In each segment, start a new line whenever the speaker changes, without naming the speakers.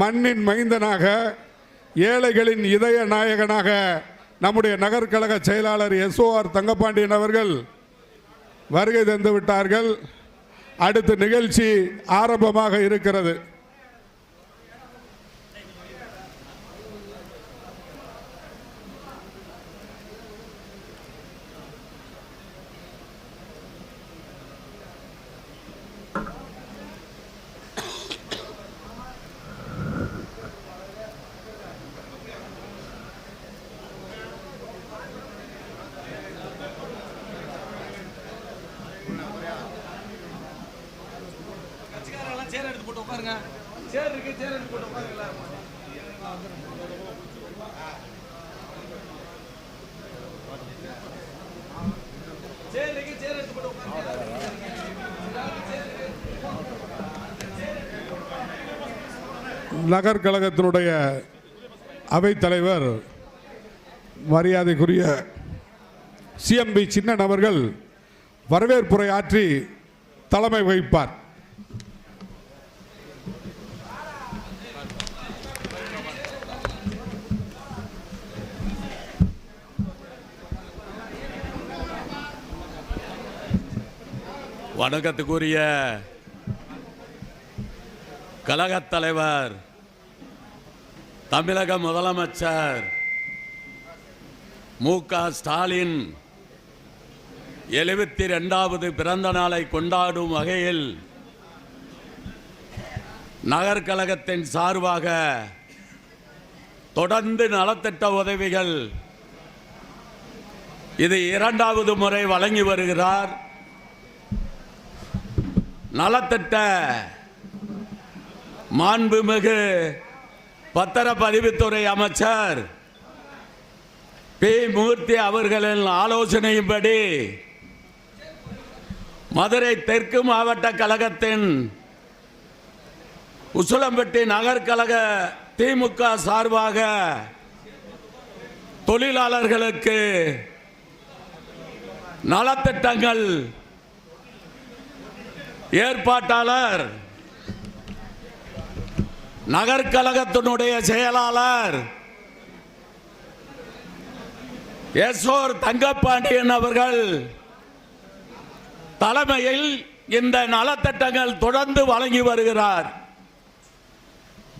மண்ணின் மைந்தனாக ஏழைகளின் இதய நாயகனாக நம்முடைய நகர்கழக செயலாளர் எஸ்ஓஆர் தங்கப்பாண்டியன் அவர்கள் வருகை தந்து விட்டார்கள் அடுத்த நிகழ்ச்சி ஆரம்பமாக இருக்கிறது. நகர் கழகத்தினுடைய அவைத்தலைவர் மரியாதைக்குரிய சிஎம்பி சின்னன் அவர்கள் வரவேற்புரை ஆற்றி தலைமை வகிப்பார்.
வணக்கத்துக்குரிய கழகத் தலைவர் தமிழக முதலமைச்சர் மு. க. ஸ்டாலின் எழுபத்தி ரெண்டாவது பிறந்த நாளை கொண்டாடும் வகையில் நகர்கழகத்தின் சார்பாக தொடர்ந்து நலத்திட்ட உதவிகள் இது இரண்டாவது முறை வழங்கி வருகிறார். நலத்திட்ட மாண்புமிகு பத்திரப்பதிவுத்துறை அமைச்சர் பி. மூர்த்தி அவர்களின் ஆலோசனையின்படி மதுரை தெற்கு மாவட்ட கழகத்தின் உசுலம்பட்டி நகர்கழக திமுக சார்பாக தொழிலாளர்களுக்கு நலத்திட்டங்கள் ஏற்பாட்டாளர் நகர்கழகத்தினுடைய செயலாளர் எஸ்ஓர் தங்கப்பாண்டியன் அவர்கள் தலைமையில் இந்த நலத்திட்டங்கள் தொடர்ந்து வழங்கி வருகிறார்.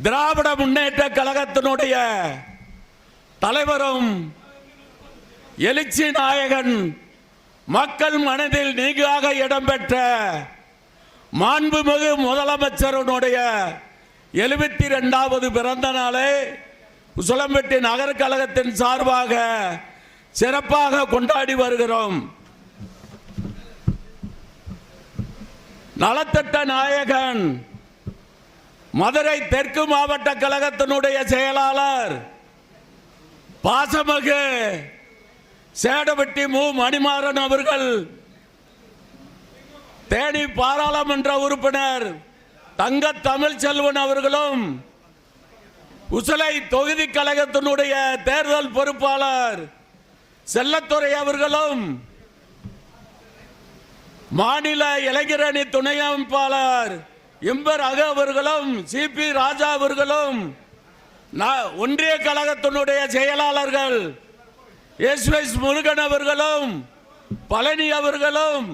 திராவிட முன்னேற்ற கழகத்தினுடைய தலைவரும் எழுச்சி நாயகன் மக்கள் மனதில் நீங்காக இடம்பெற்ற மாண்புமிகு முதலமைச்சருடைய எழுபத்தி ரெண்டாவது பிறந்த நாளை உசலம்பட்டி நகர் கழகத்தின் சார்பாக சிறப்பாக கொண்டாடி வருகிறோம். நலத்திட்ட நாயகன் மதுரை தெற்கு மாவட்ட கழகத்தினுடைய செயலாளர் பாசமகு சேடவெட்டி மு. மணிமாறன் அவர்கள் தேனி பாராளுமன்ற உறுப்பினர் தங்க தமிழ் செல்வன் அவர்களும் உசலை தொகுதி கழகத்தினுடைய தேர்தல் பொறுப்பாளர் செல்லத்துறை அவர்களும் மாநில இளைஞரணி துணை அமைப்பாளர் இம்பர் அக அவர்களும் சிபி ராஜா அவர்களும் ஒன்றிய கழகத்தினுடைய செயலாளர்கள் எஸ். முருகன் அவர்களும் பழனி அவர்களும்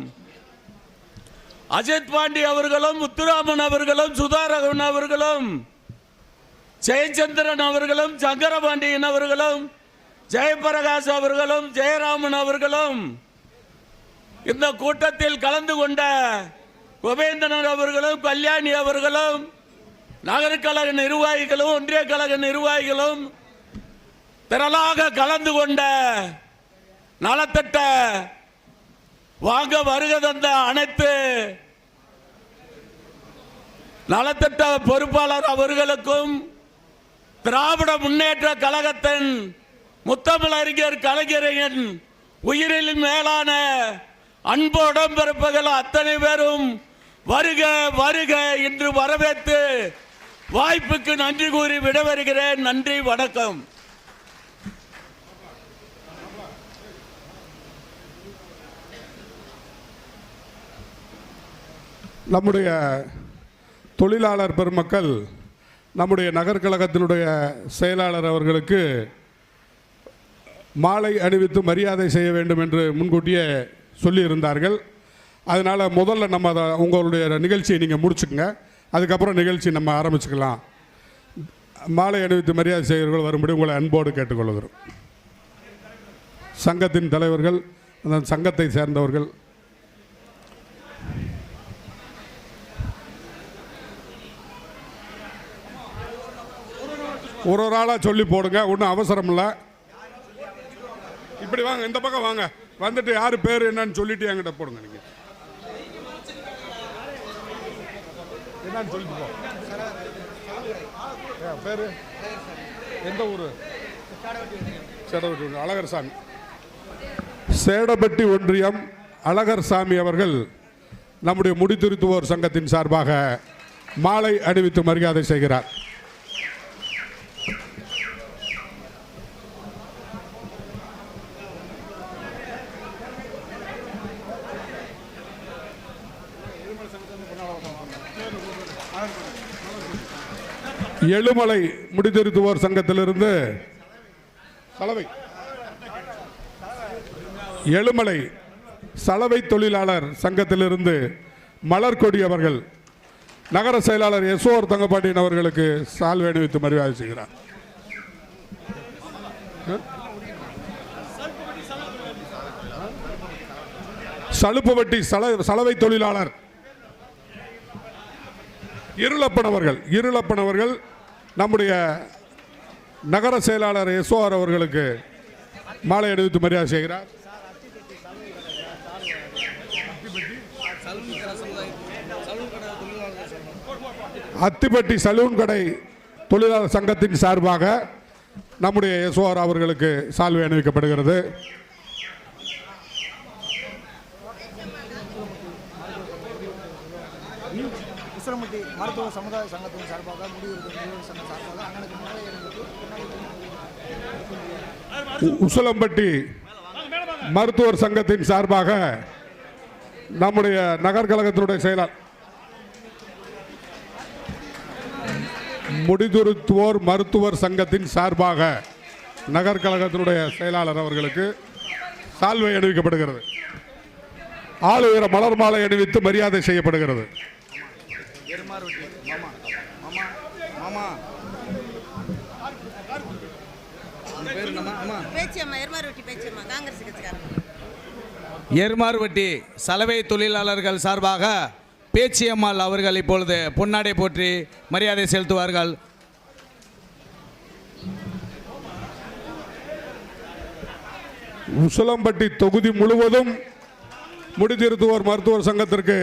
அஜித் பாண்டி அவர்களும் முத்துராமன் அவர்களும் சுதாரகன் அவர்களும் ஜெயச்சந்திரன் அவர்களும் சங்கரபாண்டியன் அவர்களும் ஜெயபிரகாஷ் அவர்களும் ஜெயராமன் அவர்களும். இந்த கூட்டத்தில் கலந்து கொண்ட கோவேந்திரன் அவர்களும் கல்யாணி அவர்களும் நகரக்கழக நிர்வாகிகளும் ஒன்றிய கழக நிர்வாகிகளும் திரளாக கலந்து கொண்ட நலத்திட்ட வாங்க வருக தந்த அனைத்து நலத்திட்ட பொறுப்பாளர் அவர்களுக்கும் திராவிட முன்னேற்ற கழகத்தின் முத்தமிழறிஞர் கலைஞரின் உயிரில் மேலான அன்பு உடம்பிறப்புகள் அத்தனை பேரும் வருக வருக என்று வரவேற்று வாய்ப்புக்கு நன்றி கூறி விடைபெறுகிறேன். நன்றி வணக்கம்.
நம்முடைய தொழிலாளர் பெருமக்கள் நம்முடைய நகர்கழகத்தினுடைய செயலாளர் அவர்களுக்கு மாலை அணிவித்து மரியாதை செய்ய வேண்டும் என்று முன்கூட்டியே சொல்லியிருந்தார்கள். அதனால் முதல்ல நம்ம அதை உங்களுடைய நிகழ்ச்சியை நீங்கள் முடிச்சுக்கோங்க. அதுக்கப்புறம் நிகழ்ச்சி நம்ம ஆரம்பிச்சுக்கலாம். மாலை அணிவித்து மரியாதை செய்கிறவர்கள் வரும்படி உங்களை அன்போடு கேட்டுக்கொள்கிறோம். சங்கத்தின் தலைவர்கள் அந்த சங்கத்தை சேர்ந்தவர்கள் ஒரு ஒரு ஆளாக சொல்லி போடுங்க ஒன்றும் அவசரம் இல்லை. இப்படி வாங்க இந்த பக்கம் வாங்க. வந்துட்டு யார் பேர் என்னன்னு சொல்லிட்டு என்கிட்ட போடுங்க நீங்கள் என்னன்னு சொல்லிட்டு போ. பேர்? எந்த ஊர்? சேடப்பட்டி அழகர் சாமி சேடபட்டி ஒன்றியம் அழகர் சாமி அவர்கள் நம்முடைய முடித்திருத்துவோர் சங்கத்தின் சார்பாக மாலை அணிவித்து மரியாதை செய்கிறார். எழுமலை முடித்திருத்துவோர் சங்கத்திலிருந்து சலவை. எழுமலை சலவை தொழிலாளர் சங்கத்திலிருந்து மலர்கொடி அவர்கள் நகர செயலாளர் யசோர் தங்கப்பாண்டியன் அவர்களுக்கு சால்வை அணிவித்து மரியாதை செய்கிறார். சலுப்புவட்டி சல சலவை தொழிலாளர் இருளப்பன் அவர்கள் இருளப்பன் அவர்கள் நம்முடைய நகர செயலாளர் எஸ்ஓஆர் அவர்களுக்கு மாலை அணிவித்து மரியாதை செய்கிறார். அத்திப்பட்டி சலூன் கடை தொழிலாளர் சங்கத்தின் சார்பாக நம்முடைய எஸ்ஓஆர் அவர்களுக்கு சால்வை அணிவிக்கப்படுகிறது.
உசிலம்பட்டி மருத்துவ சமுதாய சங்கத்தின் சார்பாக முடிவெடுக்கும் சங்கம் சார்பாக அண்ணனுக்கு
உசிலம்பட்டி மருத்துவர் சங்கத்தின் சார்பாக நம்முடைய நகர்கழகத்தினுடைய செயலாளர் முடிதுருத்துவோர் மருத்துவர் சங்கத்தின் சார்பாக நகர்கழகத்தினுடைய செயலாளர் அவர்களுக்கு சால்வை அணிவிக்கப்படுகிறது. ஆள் மலர் மாலை அணிவித்து மரியாதை செய்யப்படுகிறது.
எருமார் வெட்டி மாமா மாமா மாமா. உங்க பேர் என்னம்மா? அம்மா.
பேச்சியம்மா எருமாரொட்டி பேச்சியம்மா காங்கிரஸ் கட்சிக்காரங்க.
எருமார்வட்டி சலவை தொழிலாளர்கள் சார்பாக பேச்சியம்மாள் அவர்கள் இப்பொழுது பொன்னாடை போற்றி மரியாதை செலுத்துவார்கள்.
உசிலம்பட்டி தொகுதி முழுவதும் முடித்திருத்துவோர் மருத்துவர் சங்கத்திற்கு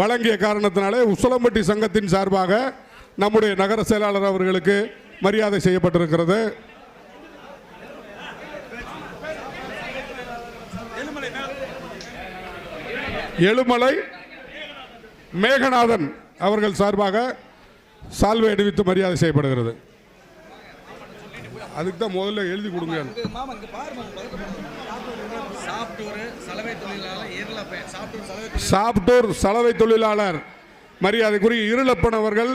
வழங்கிய காரணத்தினாலே உசலம்பட்டி சங்கத்தின் சார்பாக நம்முடைய நகர செயலாளர் அவர்களுக்கு மரியாதை செய்யப்பட்டிருக்கிறது. எழுமலை மேகநாதன் அவர்கள் சார்பாக சால்வை அணிவித்து மரியாதை செய்யப்படுகிறது. அதுக்கு தான் முதல்ல எழுதி கொடுங்க. சாப்டூர் சலவை தொழிலாளர் மரியாதைக்குரிய இருளப்பன் அவர்கள்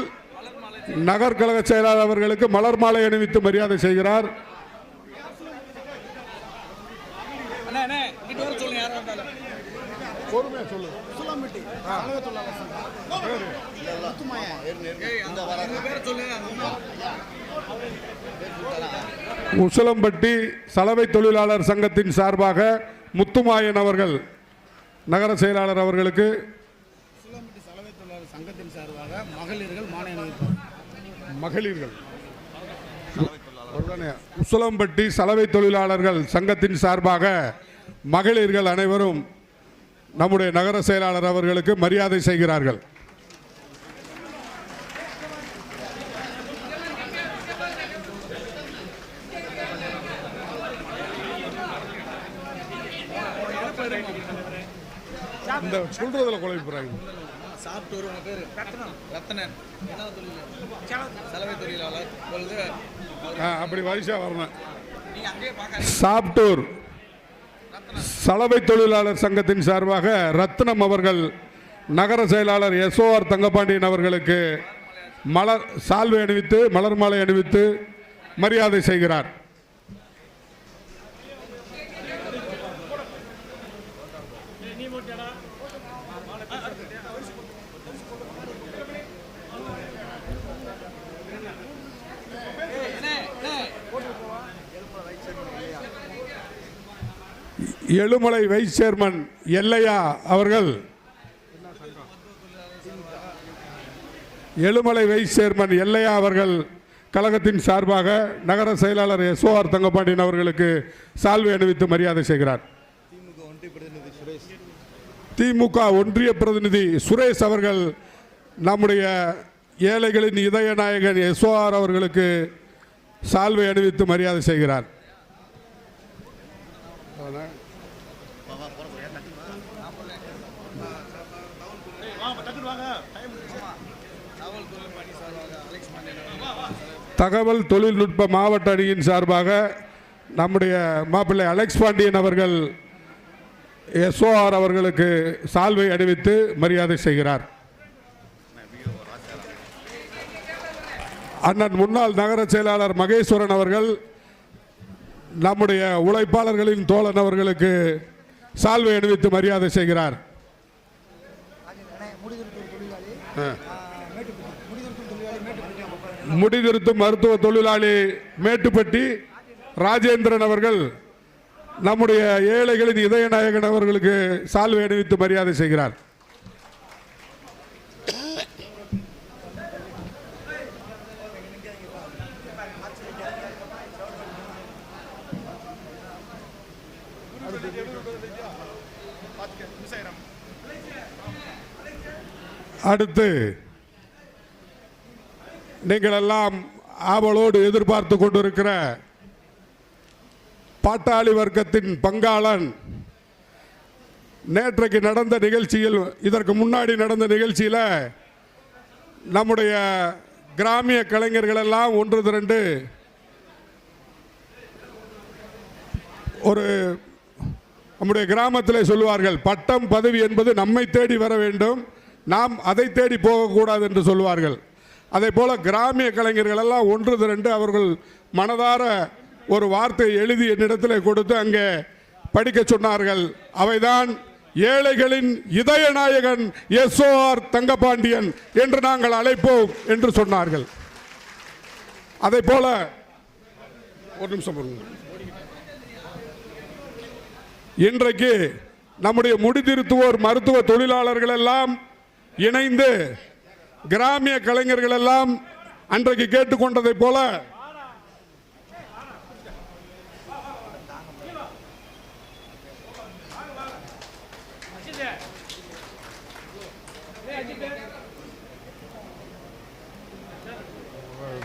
நகர்கழக செயலாளர் அவர்களுக்கு மலர் மாலை அணிவித்து மரியாதை செய்கிறார்.
சொல்லுங்க யாரா இருந்தாலும்
உசிலம்பட்டி சலவை தொழிலாளர் சங்கம் முத்துமாயா
ஏய் அந்த உங்க பேரை சொல்லுங்க அந்த அம்மா.
உசிலம்பட்டி சலவை தொழிலாளர் சங்கத்தின் சார்பாக முத்துமாயன் அவர்கள் நகர செயலாளர் அவர்களுக்கு
உசிலம்பட்டி சலவை தொழிலாளர் சங்கத்தின் சார்பாக மகளிர்கள் அணிவிப்பார்
மகளிர்கள். உசிலம்பட்டி சலவை தொழிலாளர்கள் சங்கத்தின் சார்பாக மகளிர்கள் அனைவரும் நம்முடைய நகர செயலாளர் அவர்களுக்கு மரியாதை செய்கிறார்கள் இந்த சொல்றதுல குழப்பிடுறாங்க
சாப்பிட்டூர் உங்க பேரு? ரத்னன் ரத்னன். என்ன தொழில்? சலவை தொழிலாளர்.
அப்படி வரிசையா வரணும். சாப்டூர் சலவை தொழிலாளர் சங்கத்தின் சார்பாக ரத்னம் அவர்கள் நகர செயலாளர் எஸ்ஓஆர் தங்கபாண்டியன் அவர்களுக்கு மலர் சால்வை அணிவித்து மலர் மாலை அணிவித்து மரியாதை செய்கிறார். எழுமலை வைஸ் சேர்மன் எல்லையா அவர்கள்? எழுமலை வைஸ் சேர்மன் எல்லையா அவர்கள் கழகத்தின் சார்பாக நகர செயலாளர் எஸ்ஓஆர் தங்கப்பாண்டியன் அவர்களுக்கு சால்வை அணிவித்து மரியாதை செய்கிறார். திமுக ஒன்றிய பிரதிநிதி சுரேஷ் அவர்கள் நம்முடைய ஏழைகளின் இதய நாயகன் எஸ்ஓஆர் அவர்களுக்கு சால்வை அணிவித்து மரியாதை செய்கிறார். தகவல் தொழில்நுட்ப மாவட்ட அணியின் சார்பாக நம்முடைய மாப்பிள்ளை அலெக்ஸ் பாண்டியன் அவர்கள் எஸ்ஓஆர் அவர்களுக்கு சால்வை அணிவித்து மரியாதை செய்கிறார். அண்ணன் முன்னாள் நகர செயலாளர் மகேஸ்வரன் அவர்கள் நம்முடைய உழைப்பாளர்களின் தோழன் அவர்களுக்கு சால்வை அணிவித்து மரியாதை செய்கிறார்.
ஆ, மேட்டுப்பட்டி முடிதிருத்தூர் தொழிலாளி மேட்டுப்பட்டி
முடிதிருத்தும் மருத்துவ தொழிலாளி மேட்டுப்பட்டி ராஜேந்திரன் அவர்கள் நம்முடைய ஏழைகளின் இதயநாயகன் அவர்களுக்கு சால்வை அணிவித்து மரியாதை செய்கிறார். அடுத்து நீங்கள் எல்லாம் ஆவலோடு எதிர்பார்த்து கொண்டிருக்கிற பாட்டாளி வர்க்கத்தின் பங்காளன். நேற்றைக்கு நடந்த நிகழ்ச்சியில் இதற்கு முன்னாடி நடந்த நிகழ்ச்சியில் நம்முடைய கிராமிய கலைஞர்கள் எல்லாம் ஒன்று திரண்டு ஒரு நம்முடைய கிராமத்தில் சொல்லுவார்கள் பட்டம் பதவி என்பது நம்மை தேடி வர வேண்டும். நாம் அதை தேடி போகக்கூடாது என்று சொல்லுவார்கள். அதே போல் கிராமிய கலைஞர்கள் எல்லாம் ஒன்று திரண்டு அவர்கள் மனதார ஒரு வார்த்தை எழுதி என்னிடத்தில் கொடுத்து அங்கே படிக்க சொன்னார்கள். அவைதான் ஏழைகளின் இதய நாயகன் எஸ்ஓஆர் தங்கபாண்டியன் என்று நாங்கள் அழைப்போம் என்று சொன்னார்கள். அதே போல ஒரு நிமிஷம் இன்றைக்கு நம்முடைய முடிதிருத்துவோர் மருத்துவ தொழிலாளர்கள் எல்லாம் இணைந்து கிராமிய கலைஞர்கள் எல்லாம் அன்றைக்கு கேட்டுக்கொண்டதை போல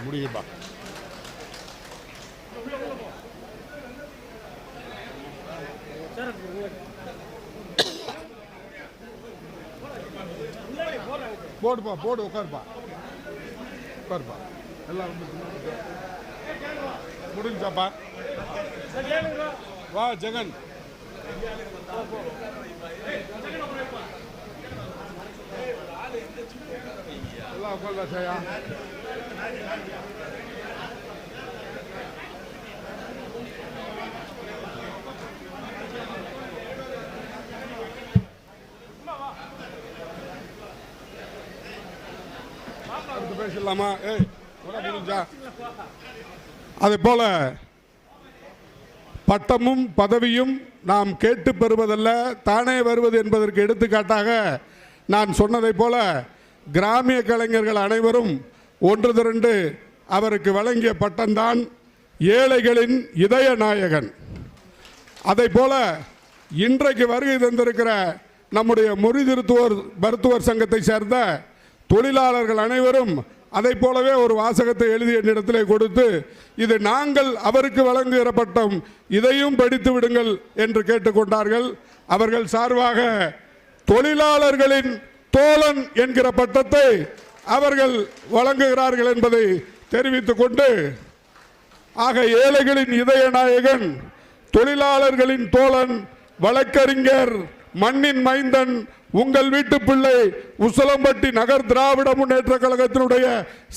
முடியுமா போடுப்பா போடு உட்காருப்பா. உட்காருப்பா. எல்லாம் வந்து முடிஞ்சாப்பா வா ஜெகன். எல்லாம் உட்கார்ந்தா சையா பார்த்து பேசிடலாமா? ஏய் அதே போல பட்டமும் பதவியும் நாம் கேட்டு பெறுவதல்ல தானே வருவது என்பதற்கு எடுத்துக்காட்டாக நான் சொன்னதைப் போல கிராமிய கலைஞர்கள் அனைவரும் ஒன்று திரண்டு அவருக்கு வழங்கிய பட்டம்தான் ஏழைகளின் இதய நாயகன். அதை போல இன்றைக்கு வருகை தந்திருக்கிற நம்முடைய முறிதிருத்துவோர் மருத்துவர் சங்கத்தை சேர்ந்த தொழிலாளர்கள் அனைவரும் அதை போலவே ஒரு வாசகத்தை எழுதி என்னிடத்திலே கொடுத்து இது நாங்கள் அவருக்கு வழங்குகிற பட்டம் இதையும் படித்து விடுங்கள் என்று கேட்டுக்கொண்டார்கள் அவர்கள் சார்பாக தொழிலாளர்களின் தோழன் என்கிற பட்டத்தை அவர்கள் வழங்குகிறார்கள் என்பதை தெரிவித்துக் கொண்டு ஆக ஏழைகளின் இதய நாயகன் தொழிலாளர்களின் தோழன் வழக்கறிஞர் மண்ணின் மைந்தன் உங்கள் வீட்டு பிள்ளை உசலம்பட்டி நகர் திராவிட முன்னேற்ற கழகத்தினுடைய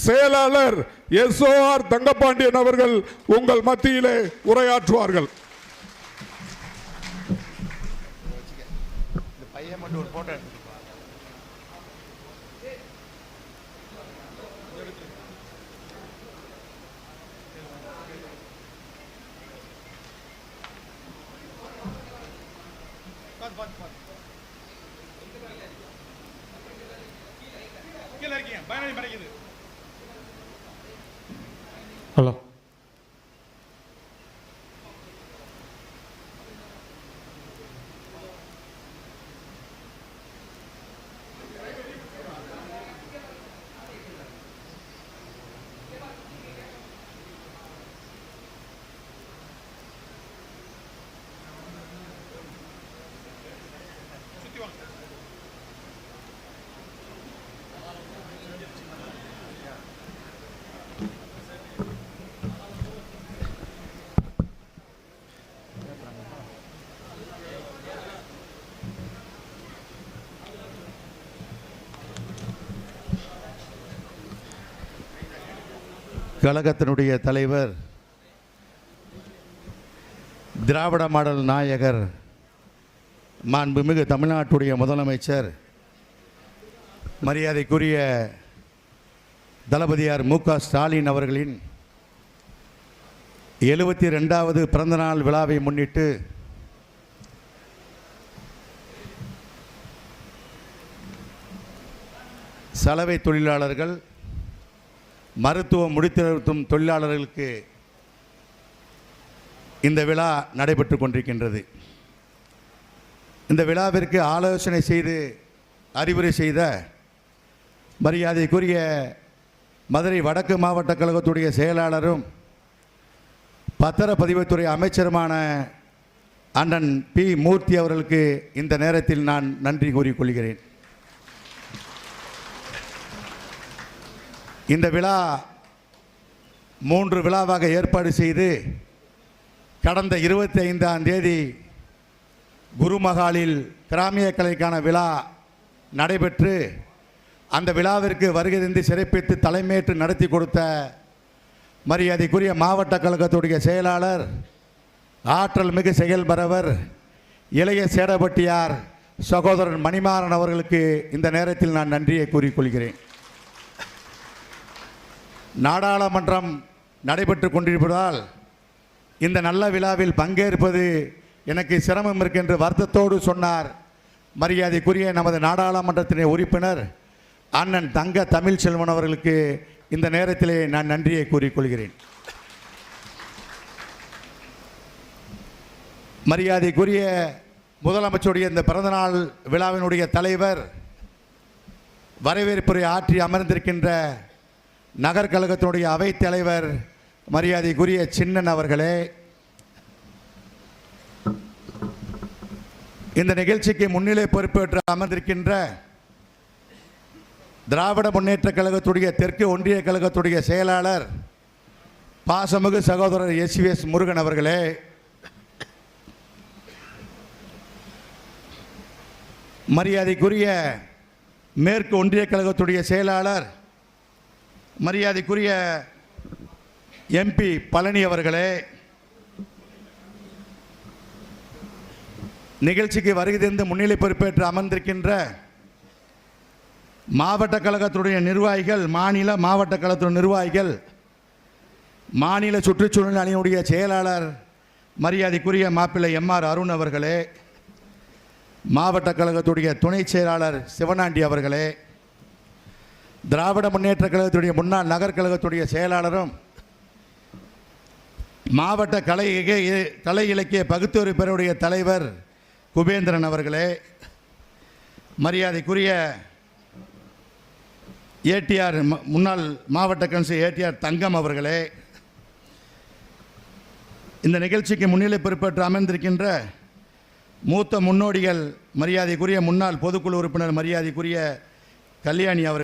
செயலாளர் எஸ்ஓஆர் தங்கப்பாண்டியன் அவர்கள் உங்கள் மத்தியிலே உரையாற்றுவார்கள்.
பையன் மட்டும் ஒரு போட்டோ
Hello.
கழகத்தினுடைய தலைவர் திராவிட மாடல் நாயகர் மாண்புமிகு தமிழ்நாட்டுடைய முதலமைச்சர் மரியாதைக்குரிய தளபதியார் மு க ஸ்டாலின் அவர்களின் எழுபத்தி ரெண்டாவது பிறந்தநாள் விழாவை முன்னிட்டு சலவை தொழிலாளர்கள் மருத்துவம் முடித்திருத்தும் தொழிலாளர்களுக்கு இந்த விழா நடைபெற்று கொண்டிருக்கின்றது. இந்த விழாவிற்கு ஆலோசனை செய்து அறிவுரை செய்த மரியாதைக்குரிய மதுரை வடக்கு மாவட்ட கழகத்துடைய செயலாளரும் பத்திரப்பதிவுத்துறை அமைச்சருமான அண்ணன் பி மூர்த்தி அவர்களுக்கு இந்த நேரத்தில் நான் நன்றி கூறிக்கொள்கிறேன் இந்த விழா மூன்று விழாவாக ஏற்பாடு செய்து கடந்த இருபத்தி ஐந்தாம் தேதி குருமகாலில் கிராமிய கலைக்கான விழா நடைபெற்று அந்த விழாவிற்கு வருகை தந்து சிறப்பித்து தலைமையேற்று நடத்தி கொடுத்த மரியாதைக்குரிய மாவட்ட கழகத்துடைய செயலாளர் ஆற்றல் மிகு செயல்பரவர் இளைய சேடபட்டியார் சகோதரன் மணிமாறன் அவர்களுக்கு இந்த நேரத்தில் நான் நன்றியை கூறிக்கொள்கிறேன். நாடாளுமன்றம் நடைபெற்று கொண்டிருப்பதால் இந்த நல்ல விழாவில் பங்கேற்பது எனக்கு சிரமம் இருக்கின்ற வருத்தத்தோடு சொன்னார். மரியாதைக்குரிய நமது நாடாளுமன்றத்தின் உறுப்பினர் அண்ணன் தங்க தமிழ்ச்செல்வன் அவர்களுக்கு இந்த நேரத்திலே நான் நன்றியை கூறிக்கொள்கிறேன். மரியாதைக்குரிய முதலமைச்சருடைய இந்த பிறந்தநாள் விழாவினுடைய தலைவர் வரவேற்புரை ஆற்றி அமர்ந்திருக்கின்ற நகர் கழகத்தினுடைய அவைத் தலைவர் மரியாதைக்குரிய சின்னன் அவர்களே இந்த நிகழ்ச்சிக்கு முன்னிலை பொறுப்பேற்று அமர்ந்திருக்கின்ற திராவிட முன்னேற்ற கழகத்துடைய தெற்கு ஒன்றிய கழகத்துடைய செயலாளர் பாசமிகு சகோதரர் எஸ் முருகன் அவர்களே மரியாதைக்குரிய மேற்கு ஒன்றிய கழகத்துடைய செயலாளர் மரியாதைக்குரிய எம்பி பழனி அவர்களே நிகழ்ச்சிக்கு வருகை தந்து முன்னிலை பொறுப்பேற்று அமர்ந்திருக்கின்ற மாவட்ட கழகத்துடைய நிர்வாகிகள் மாநில மாவட்ட கழகத்துடைய நிர்வாகிகள் மாநில சுற்றுச்சூழல் அணியினுடைய செயலாளர் மரியாதைக்குரிய மாப்பிள்ளை எம்ஆர் அருண் அவர்களே மாவட்ட கழகத்துடைய துணை செயலாளர் சிவனாண்டி அவர்களே திராவிட முன்னேற்ற கழகத்துடைய முன்னாள் நகர் கழகத்துடைய செயலாளரும் மாவட்ட கலை கலை இலக்கிய பகுத்தறி பெருடைய தலைவர் குபேந்திரன் அவர்களே மரியாதைக்குரிய ஏடிஆர் முன்னாள் மாவட்ட கவுன்சில் ஏடிஆர் தங்கம் அவர்களே இந்த நிகழ்ச்சிக்கு முன்னிலை பொறுப்பேற்று அமர்ந்திருக்கின்ற மூத்த முன்னோடிகள் மரியாதைக்குரிய முன்னாள் பொதுக்குழு உறுப்பினர் மரியாதைக்குரிய கல்யாணி அவர்கள்